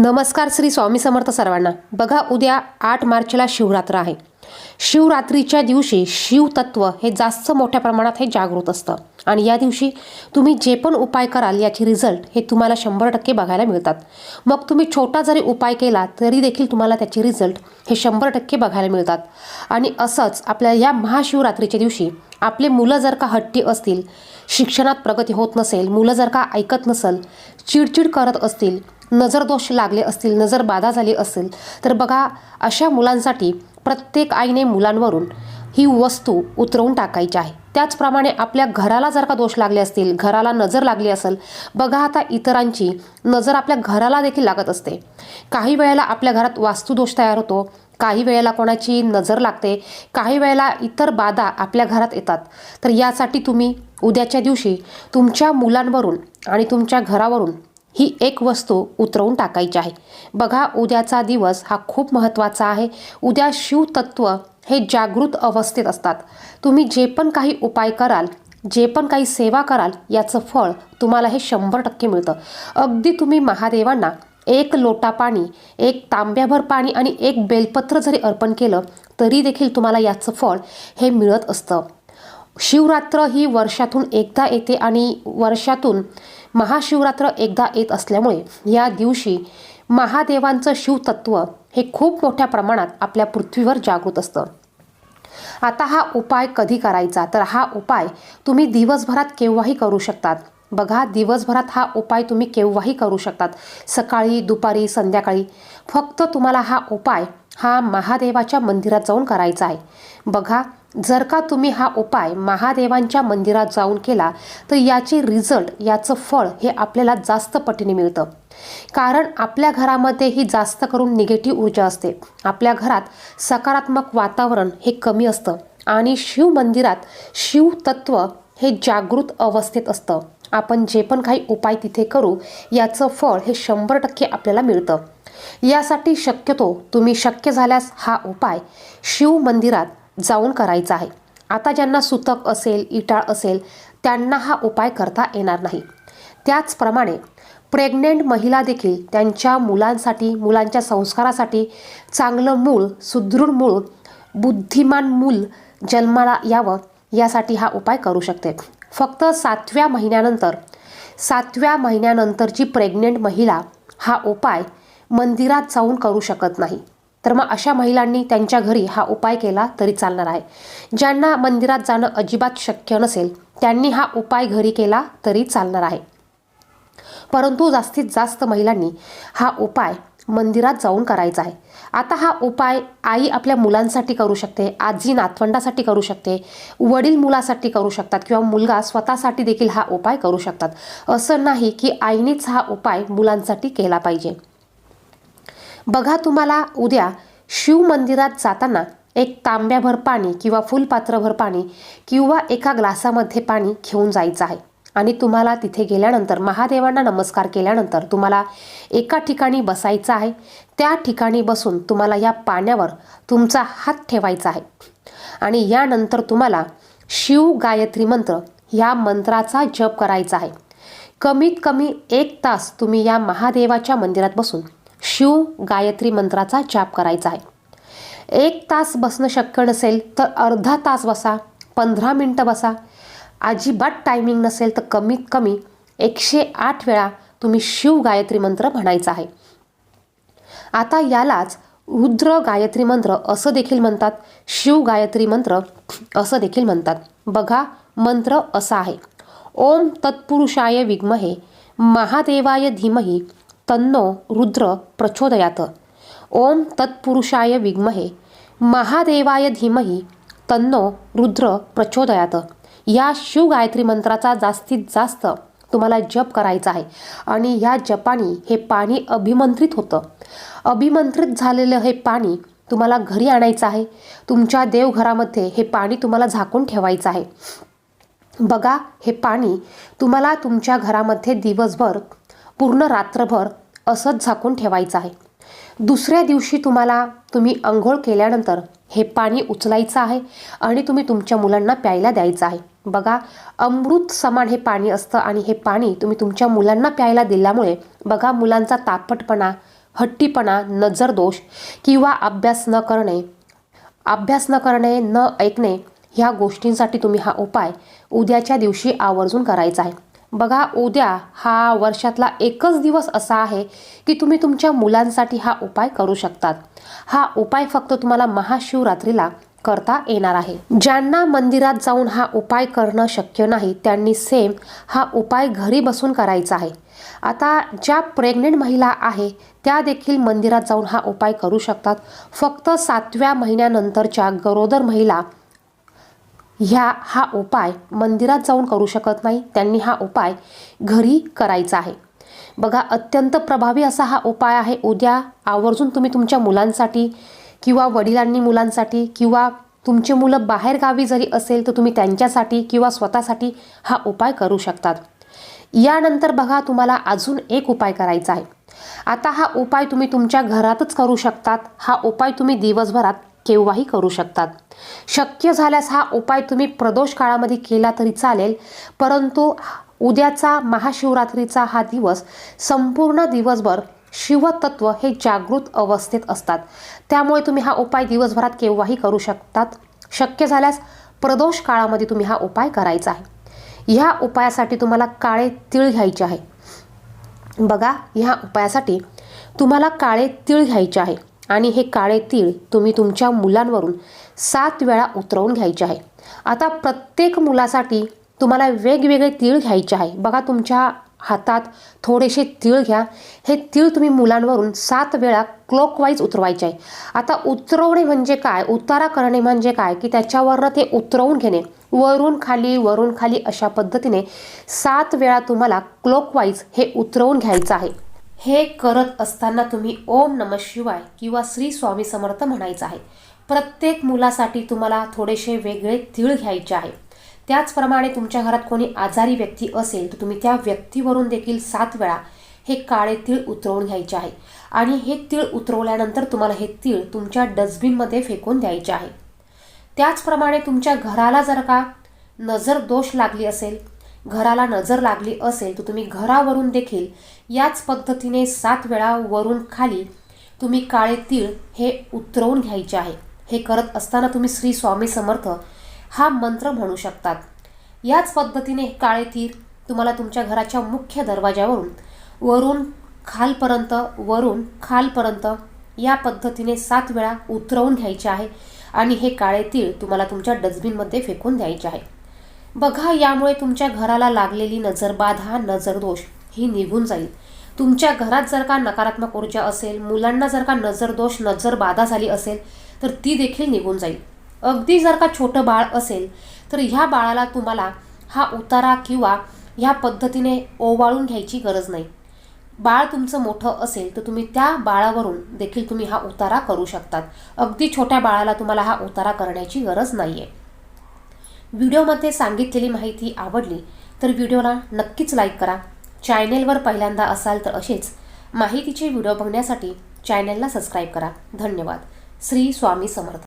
नमस्कार श्री स्वामी समर्थ सर्वांना. बघा उद्या आठ मार्चला शिवरात्र आहे. शिवरात्रीच्या दिवशी शिवतत्व हे जास्त मोठ्या प्रमाणात हे जागृत असतं. आणि या दिवशी तुम्ही जे पण उपाय कराल याचे रिझल्ट हे तुम्हाला शंभर टक्के बघायला मिळतात. मग तुम्ही छोटा जरी उपाय केला तरी देखील तुम्हाला त्याचे रिझल्ट हे शंभर टक्के बघायला मिळतात. आणि असंच आपल्या या महाशिवरात्रीच्या दिवशी आपले मुलं जर का हट्टी असतील शिक्षणात प्रगती होत नसेल मुलं जर का ऐकत नसेल चिडचिड करत असतील नजरदोष लागले असतील नजर बाधा झाली असेल तर बघा अशा मुलांसाठी प्रत्येक आईने मुलांवरून ही वस्तू उतरवून टाकायची आहे. त्याचप्रमाणे आपल्या घराला जर का दोष लागले असतील घराला नजर लागली असेल बघा आता इतरांची नजर आपल्या घराला देखील लागत असते. काही वेळेला आपल्या घरात वास्तुदोष तयार होतो काही वेळेला कोणाची नजर लागते काही वेळेला इतर बाधा आपल्या घरात येतात. तर यासाठी तुम्ही उद्याच्या दिवशी तुमच्या मुलांवरून आणि तुमच्या घरावरून ही एक वस्तू उतरवून टाकायची आहे. बघा उद्याचा दिवस हा खूप महत्त्वाचा आहे. उद्या शिवतत्व हे जागृत अवस्थेत असतात. तुम्ही जे पण काही उपाय कराल जे पण काही सेवा कराल याचं फळ तुम्हाला हे शंभर टक्के मिळतं. अगदी तुम्ही महादेवांना एक लोटा पाणी एक तांब्याभर पाणी आणि एक बेलपत्र जरी अर्पण केलं तरी देखील तुम्हाला याचं फळ हे मिळत असतं. शिवरात्र ही वर्षातून एकदा येते आणि वर्षातून महाशिवरात्र एकदा येत असल्यामुळे या दिवशी महादेवांचं शिवतत्व हे खूप मोठ्या प्रमाणात आपल्या पृथ्वीवर जागृत असतं. आता हा उपाय कधी करायचा? तर हा उपाय तुम्ही दिवसभरात केव्हाही करू शकतात. बघा दिवसभरात हा उपाय तुम्ही केव्हाही करू शकतात. सकाळी दुपारी संध्याकाळी. फक्त तुम्हाला हा उपाय हा महादेवाच्या मंदिरात जाऊन करायचा आहे. बघा जर का तुम्ही हा उपाय महादेवांच्या मंदिरात जाऊन केला तर याचे रिझल्ट याचं फळ हे आपल्याला जास्त पटीने मिळतं. कारण आपल्या घरामध्ये ही जास्त करून निगेटिव्ह ऊर्जा असते. आपल्या घरात सकारात्मक वातावरण हे कमी असतं. आणि शिव मंदिरात शिवतत्व हे जागृत अवस्थेत असतं. आपण जे पण काही उपाय तिथे करू याचं फळ हे शंभर टक्के आपल्याला मिळतं. यासाठी शक्यतो तुम्ही शक्य झाल्यास हा उपाय शिव मंदिरात जाऊन करायचा आहे. आता ज्यांना सुतक असेल इटाळ असेल त्यांना हा उपाय करता येणार नाही. त्याचप्रमाणे प्रेग्नेंट महिला देखील त्यांच्या मुलांसाठी मुलांच्या संस्कारासाठी चांगलं मूळ सुदृढ मूळ बुद्धिमान मूल जन्माला यावं. यासाठी हा उपाय करू शकते. फक्त सातव्या महिन्यानंतर सातव्या महिन्यानंतरची प्रेग्नेंट महिला हा उपाय मंदिरात जाऊन करू शकत नाही. तर मग अशा महिलांनी त्यांच्या घरी हा उपाय केला तरी चालणार आहे. ज्यांना मंदिरात जाणं अजिबात शक्य नसेल त्यांनी हा उपाय घरी केला तरी चालणार आहे. परंतु जास्तीत जास्त महिलांनी हा उपाय मंदिरात जाऊन करायचा आहे. आता हा उपाय आई आपल्या मुलांसाठी करू शकते आजी नातवंडासाठी करू शकते वडील मुलासाठी करू शकतात किंवा मुलगा स्वतःसाठी देखील हा उपाय करू शकतात. असं नाही की आईनेच हा उपाय मुलांसाठी केला पाहिजे. बघा तुम्हाला उद्या शिव मंदिरात जाताना एक तांब्याभर पाणी किंवा फुलपात्रभर पाणी किंवा एका ग्लासामध्ये पाणी घेऊन जायचं आहे. आणि तुम्हाला तिथे गेल्यानंतर महादेवांना नमस्कार केल्यानंतर तुम्हाला एका ठिकाणी बसायचं आहे. त्या ठिकाणी बसून तुम्हाला या पाण्यावर तुमचा हात ठेवायचा आहे. आणि यानंतर तुम्हाला शिव गायत्री मंत्र ह्या मंत्राचा जप करायचा आहे. कमीत कमी एक तास तुम्ही या महादेवाच्या मंदिरात बसून शिव गायत्री मंत्राचा जाप करायचा आहे. एक तास बसणं शक्य नसेल तर अर्धा तास बसा पंधरा मिनटं बसा अजिबात टायमिंग नसेल तर कमीत कमी एकशे आठ वेळा तुम्ही शिव गायत्री मंत्र म्हणायचा आहे. आता यालाच रुद्र गायत्री मंत्र असं देखील म्हणतात. शिव गायत्री मंत्र असं देखील म्हणतात. बघा मंत्र असा आहे. ओम तत्पुरुषाय विग्महे महादेवाय धीमही तन्नो रुद्र प्रचोदयात. ओम तत्पुरुषाय विग्महे महादेवाय धीमही तन्नो रुद्र प्रचोदयात. या शिव गायत्री मंत्राचा जास्तीत जास्त तुम्हाला जप करायचा आहे. आणि या जपानी हे पाणी अभिमंत्रित होतं. अभिमंत्रित झालेलं हे पाणी तुम्हाला घरी आणायचं आहे. तुमच्या देवघरामध्ये हे पाणी तुम्हाला झाकून ठेवायचं आहे. बघा हे पाणी तुम्हाला तुमच्या घरामध्ये दिवसभर पूर्ण रात्रभर असंच झाकून ठेवायचं आहे. दुसऱ्या दिवशी तुम्हाला तुम्ही अंघोळ केल्यानंतर हे पाणी उचलायचं आहे आणि तुम्ही तुमच्या मुलांना प्यायला द्यायचं आहे. बघा अमृत समान हे पाणी असतं आणि हे पाणी तुम्ही तुमच्या मुलांना प्यायला दिल्यामुळे बघा मुलांचा तापटपणा हट्टीपणा नजर दोष किंवा अभ्यास न करणे अभ्यास न करणे न ऐकणे ह्या गोष्टींसाठी तुम्ही हा उपाय उद्याच्या दिवशी आवर्जून करायचा आहे. बघा उद्या हा वर्षातला एकच दिवस असा आहे की तुम्ही तुमच्या मुलांसाठी हा उपाय करू शकतात. हा उपाय फक्त तुम्हाला महाशिवरात्रीला करता येणार आहे. ज्यांना मंदिरात जाऊन हा उपाय करणं शक्य नाही त्यांनी सेम हा उपाय घरी बसून करायचा आहे. आता ज्या प्रेग्नेंट महिला आहे त्या देखील मंदिरात जाऊन हा उपाय करू शकतात. फक्त सातव्या महिन्यानंतरच्या गरोदर महिला ह्या हा उपाय मंदिरात जाऊन करू शकत नाही. त्यांनी हा उपाय घरी करायचा आहे. बघा अत्यंत प्रभावी असा हा उपाय आहे. उद्या आवर्जून तुम्ही तुमच्या मुलांसाठी किंवा वडिलांनी मुलांसाठी किंवा तुमचे मुलं बाहेरगावी जरी असेल तर तुम्ही त्यांच्यासाठी किंवा स्वतःसाठी हा उपाय करू शकतात. यानंतर बघा तुम्हाला अजून एक उपाय करायचा आहे. आता हा उपाय तुम्ही तुमच्या घरातच करू शकतात. हा उपाय तुम्ही दिवसभरात केव्हाही करू शकतात. शक्य झाल्यास हा उपाय तुम्ही प्रदोष काळामध्ये केला तरी चालेल परंतु उद्याचा महाशिवरात्रीचा हा दिवस संपूर्ण दिवसभर शिवतत्व हे जागृत अवस्थेत असतात. त्यामुळे तुम्ही हा उपाय दिवसभरात केव्हाही करू शकतात. शक्य झाल्यास प्रदोष काळामध्ये तुम्ही हा उपाय करायचा आहे. ह्या उपायासाठी तुम्हाला काळे तीळ घ्यायचे आहे. बघा ह्या उपायासाठी तुम्हाला काळे तीळ घ्यायचे आहे आणि हे काळे तीळ तुम्ही तुमच्या मुलांवरून सात वेळा उतरवून घ्यायचे आहे. आता प्रत्येक मुलासाठी तुम्हाला वेगवेगळे तीळ घ्यायचे आहे. बघा तुमच्या हातात थोडेसे तीळ घ्या. हे तीळ तुम्ही मुलांवरून सात वेळा क्लॉकवाईज उतरवायचे. आहे आता उतरवणे म्हणजे काय? उतारा करणे म्हणजे काय? की त्याच्यावरनं ते उतरवून घेणे. वरून खाली वरून खाली अशा पद्धतीने सात वेळा तुम्हाला क्लॉकवाईज हे उतरवून घ्यायचं आहे. हे करत असताना तुम्ही ओम नम शिवाय किंवा श्री स्वामी समर्थ म्हणायचं आहे. प्रत्येक मुलासाठी तुम्हाला थोडेसे वेगळे तीळ घ्यायचे आहे. त्याचप्रमाणे तुमच्या घरात कोणी आजारी व्यक्ती असेल तर तुम्ही त्या व्यक्तीवरून देखील सात वेळा हे काळे तीळ उतरवून घ्यायचे आहे. आणि हे तीळ उतरवल्यानंतर तुम्हाला हे तीळ तुमच्या डस्टबिनमध्ये फेकून द्यायचे आहे. त्याचप्रमाणे तुमच्या घराला जर का नजर दोष लागली असेल घराला नजर लागली असेल तर तुम्ही घरावरून देखील याच पद्धतीने सात वेळा वरून खाली तुम्ही काळे तीळ हे उतरवून घ्यायचे आहे. हे करत असताना तुम्ही श्री स्वामी समर्थ हा मंत्र म्हणू शकतात. याच पद्धतीने काळे तीर तुम्हाला तुमच्या घराच्या मुख्य दरवाजावरून वरून खालपर्यंत वरून खालपर्यंत या पद्धतीने सात वेळा उतरवून घ्यायचे आहे आणि हे काळे तीळ तुम्हाला तुमच्या डस्टबिनमध्ये फेकून द्यायचे आहे. बघा यामुळे तुमच्या घराला लागलेली नजरबाधा नजरदोष ही निघून जाईल. तुमच्या घरात जर का नकारात्मक ऊर्जा असेल मुलांना जर का नजरदोष नजरबाधा झाली असेल तर ती देखील निघून जाईल. अगदी जर का छोटं बाळ असेल तर ह्या बाळाला तुम्हाला हा उतारा किंवा ह्या पद्धतीने ओवाळून घ्यायची गरज नाही. बाळ तुमचं मोठं असेल तर तुम्ही त्या बाळावरून देखील तुम्ही हा उतारा करू शकतात. अगदी छोट्या बाळाला तुम्हाला हा उतारा करण्याची गरज नाही आहे व्हिडिओमध्ये सांगितलेली माहिती आवडली तर व्हिडिओला नक्कीच लाईक करा. चॅनेलवर पहिल्यांदा असाल तर असेच माहितीचे व्हिडिओ बघण्यासाठी चॅनेलला सबस्क्राईब करा. धन्यवाद. श्री स्वामी समर्थ.